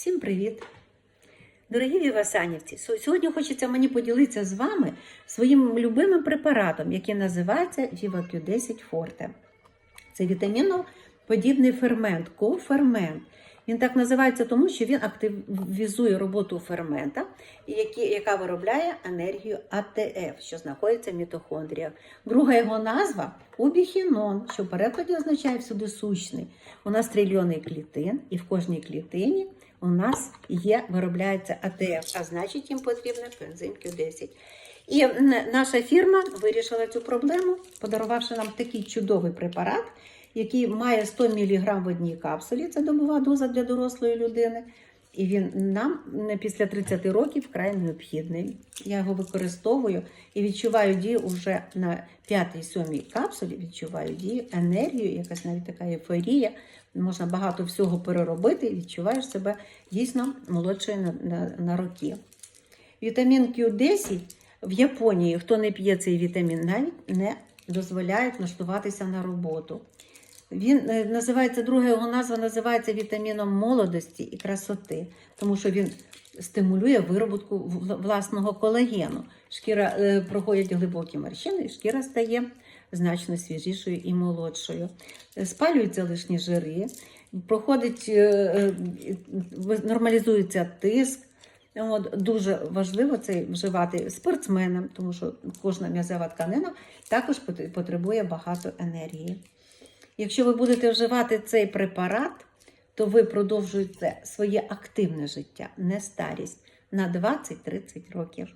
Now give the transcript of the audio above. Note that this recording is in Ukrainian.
Всім привіт! Дорогі вівасанівці, сьогодні хочеться мені поділитися з вами своїм любимим препаратом, який називається Viva 10 Forte. Це вітаміноподібний фермент, кофермент. Він так називається тому, що він активізує роботу фермента, яка виробляє енергію АТФ, що знаходиться в мітохондріях. Друга його назва убіхінон, що в перекладі означає всюди сущний. У нас трильйони клітин, і в кожній клітині у нас є, виробляється АТФ, а значить їм потрібен ензим Q10. І наша фірма вирішила цю проблему, подарувавши нам такий чудовий препарат, який має 100 мг в одній капсулі. Це добова доза для дорослої людини. І він нам після 30 років вкрай необхідний. Я його використовую і відчуваю дію вже на 5-7 капсулі. Відчуваю дію, енергію, якась навіть така ейфорія. Можна багато всього переробити і відчуваєш себе дійсно молодшою на, на, на роки. Вітамін Q10 в Японії, хто не п'є цей вітамін, навіть не дозволяють влаштуватися на роботу. Він е, називається, друга його назва називається вітаміном молодості і красоти, тому що він стимулює виробітку власного колагену. Шкіра е, проходять глибокі морщини, і шкіра стає значно свіжішою і молодшою. Спалюються лишні жири, проходить, е, е, нормалізується тиск. От, дуже важливо це вживати спортсменам, тому що кожна м'язева тканина також потребує багато енергії. Якщо ви будете вживати цей препарат, то ви продовжуєте своє активне життя, не старість, на 20-30 років.